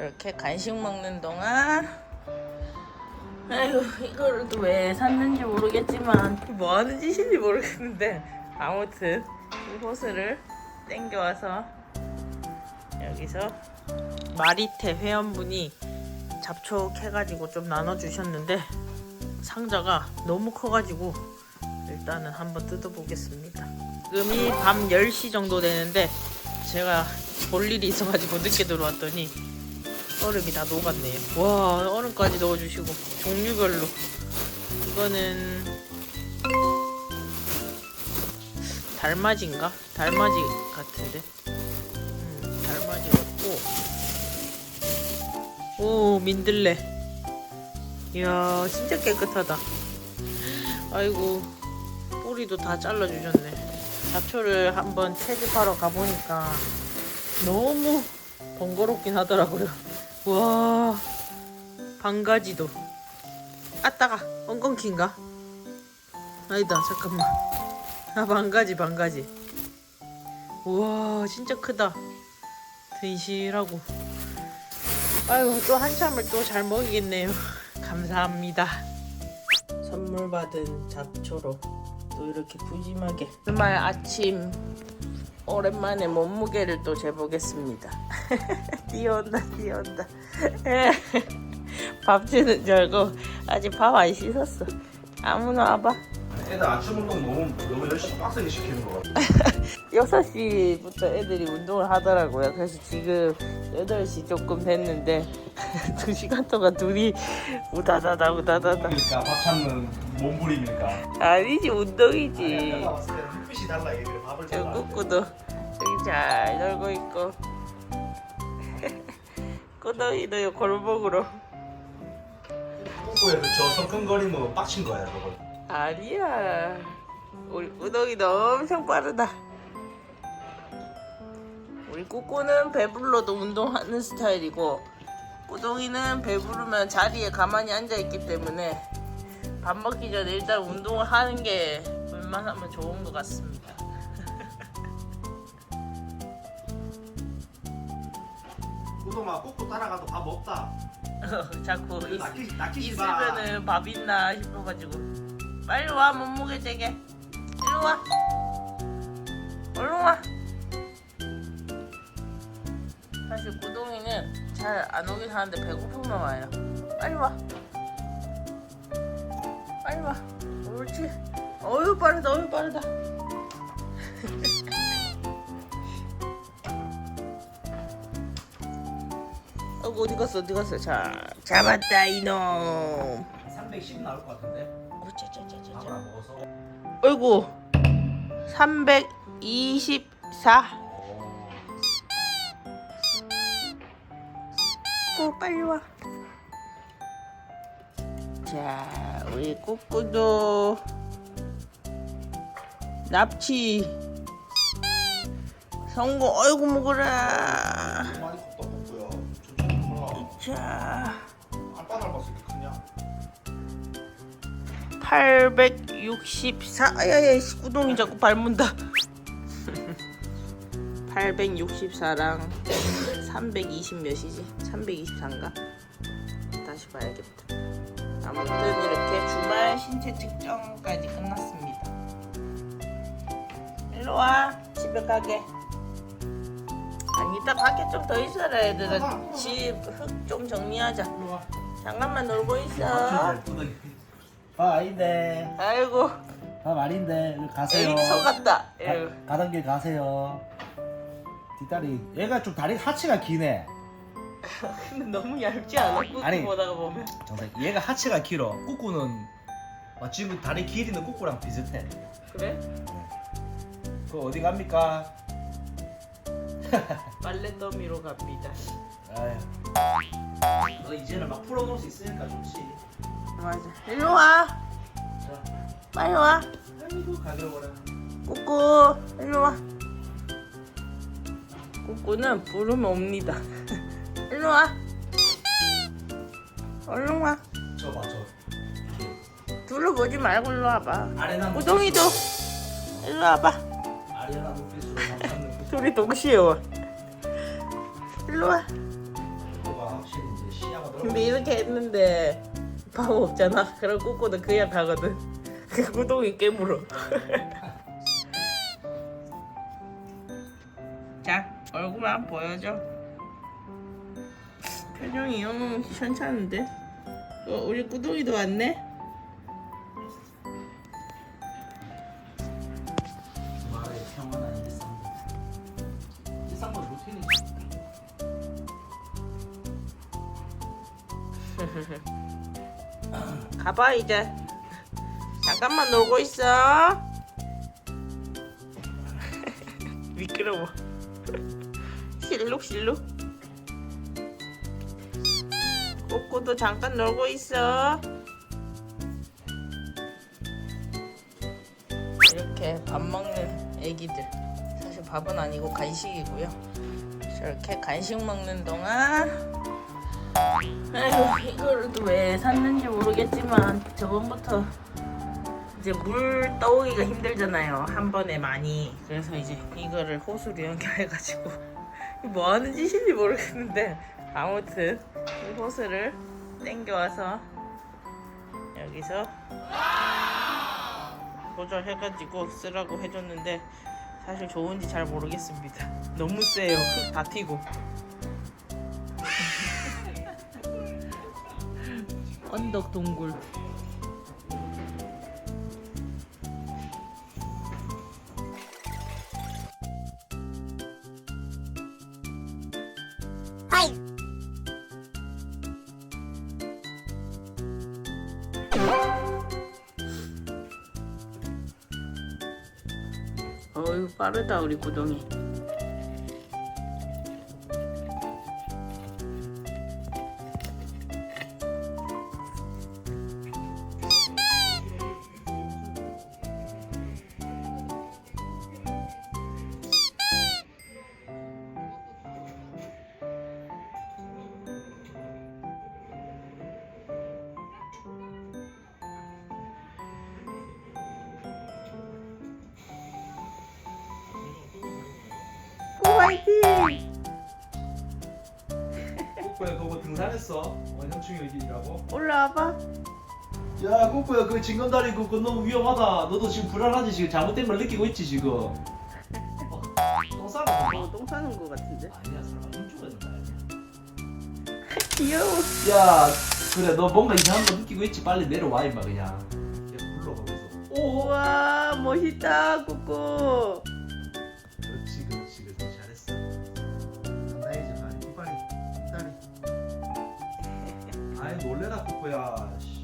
이렇게 간식 먹는 동안 아이고 이거를 또 왜 샀는지 모르겠지만 뭐 하는 짓인지 모르겠는데 아무튼 이 호스를 땡겨와서 여기서 마리테 회원분이 잡초해가지고 좀 나눠주셨는데 상자가 너무 커가지고 일단은 한번 뜯어보겠습니다. 지금이 밤 10시 정도 되는데 제가 볼 일이 있어가지고 늦게 들어왔더니 얼음이 다 녹았네요. 와 얼음까지 넣어주시고. 종류별로. 이거는 달맞이인가? 달맞이 같은데? 음, 달맞이 같고. 오 민들레. 이야 진짜 깨끗하다. 아이고 뿌리도 다 잘라주셨네. 잡초를 한번 채집하러 가보니까 너무 번거롭긴 하더라고요 와 반가지도. 아따가 엉겅퀴인가? 아니다 잠깐만. 아 반가지 반가지. 우와 진짜 크다. 든실하고. 아이고 또 한참을 또 잘 먹이겠네요. 감사합니다. 선물 받은 잡초로 또 이렇게 푸짐하게. 주말 아침 오랜만에 몸무게를 또 재보겠습니다. 뛰어온다 뛰어온다. 밥 주는 줄 알고 아직 밥 안 씻었어. 아무나 와봐. 애들 아침 운동 너무 너무 열심히 빡세게 시키는 거 같아. 6시부터 애들이 운동을 하더라고요. 그래서 지금 8시 조금 됐는데 2시간 동안 둘이 우다다다 우다다다. 그러니까 밥 찾는 몸부림이니까. 아니지 운동이지. 때는 햇빛이 달라 얘들 밥을 저 잘안 꾸꾸도 여기 잘 놀고 있고. 꾸덕이도 골목으로. 꾸꾸에서 저 성큼거리면 빡친 거야 저거. 아니야. 우리 꾸덕이도 엄청 빠르다. 우리 꾸꾸는 배불러도 운동하는 스타일이고 꾸덕이는 배부르면 자리에 가만히 앉아 있기 때문에 밥 먹기 전에 일단 운동을 하는 게 웬만하면 좋은 것 같습니다. 꾸동아 꾸꾸 따라가도 밥 없다. 자꾸 있, 낚시 낚시 봐. 있으면은 밥 있나 싶어가지고. 빨리 와 몸무게 재게. 일로 와. 얼른 와. 사실 구동이는 잘 안 오긴 하는데 배고프면 와요. 빨리 와 빠르다 어휴 빠르다 어구 어디 갔어 어디 갔어 자 잡았다 이놈 310 나올 것 같은데. 어쩌쩌쩌쩌 밥을 안 먹어서. 어이구 324꼭 빨리 와. 자, 우리 꾸꾸도 납치 성공. 어이구 먹어라. 많이 꾸꾸야. 천천히 커라. 자, 아빠 닮았을 때 크냐? 864. 아야야, 이 구동이 자꾸 밟는다. 864랑 320 몇이지? 324인가? 다시 봐야겠다. 아무튼 이렇게 주말 신체 측정까지 끝났습니다. 일로 와, 집에 가게. 아니, 이따 밖에 좀 더 있어라, 애들은. 집흙 좀 정리하자. 잠깐만 놀고 있어. 아 아닌데 아이고, 아 아닌데 가세요 에이, 속았다. 에휴. 가, 가던 길 가세요 뒷다리 얘가 좀 다리 하체가 기네 근데 너무 얇지 않아? 아니. 꾸꾸 보다가 보면. 정말 얘가 하체가 길어 꾸꾸는 아, 지금 다리 길이는 꾸꾸랑 비슷해 그래? 그 어디 갑니까? 빨래 더미로 갑니다. 아휴 너 이제는 막 풀어놓을 수 있으니까 좋지 맞아. 일로 와. 자 빨리 와. 아이고 가져오라 꾸꾸. 일로 와. 꾸꾸는 부르면 옵니다. 일로 와. 얼른 와. 저 봐 저 둘러보지 말고 일로 와봐. 아레나 우동이도 일로 와봐. 둘이 동시에 와. 일로 와. 근데 이렇게 했는데 밥 없잖아. 그럼 꾸꾸는 그냥 가거든. 그 구동이 깨물어. 자, 얼굴만 보여줘. 표정이 영 시원찮은데? 어, 우리 구동이도 왔네? 가봐 이제. 잠깐만 놀고 있어. 미끄러워. 실룩실룩. 꼬꼬도 잠깐 놀고 있어. 이렇게 밥 먹는 애기들. 사실 밥은 아니고 간식이고요. 저렇게 간식 먹는 동안 아이고 이거를 또 왜 샀는지 모르겠지만 저번부터 이제 물 떠오기가 힘들잖아요. 한 번에 많이. 그래서 이제 이거를 호수로 연결해가지고 뭐 하는 짓인지 모르겠는데 아무튼 이 호스를 땡겨와서 여기서 조절해가지고 쓰라고 해줬는데 사실 좋은지 잘 모르겠습니다. 너무 세요. 흙 다 튀고 언덕 동굴. 어유 빠르다 우리 구동이 꼬꼬야 그거 등산했어? 원형충이 여기라고? 올라와봐. 야 꼬꼬야 그 징검다리 그거 너무 위험하다. 너도 지금 불안하지? 지금 잘못된 걸 느끼고 있지 지금. 어, 똥 싸고 어, 똥 싸는 거 같은데? 아니야 설마 힘줘야 된다 아니야? 귀여워. 야 그래 너 뭔가 이상한 거 느끼고 있지? 빨리 내려와 임마 그냥. 야 불러가면서 우와 멋있다 꾸꾸 놀래라 꼬꼬야 씨.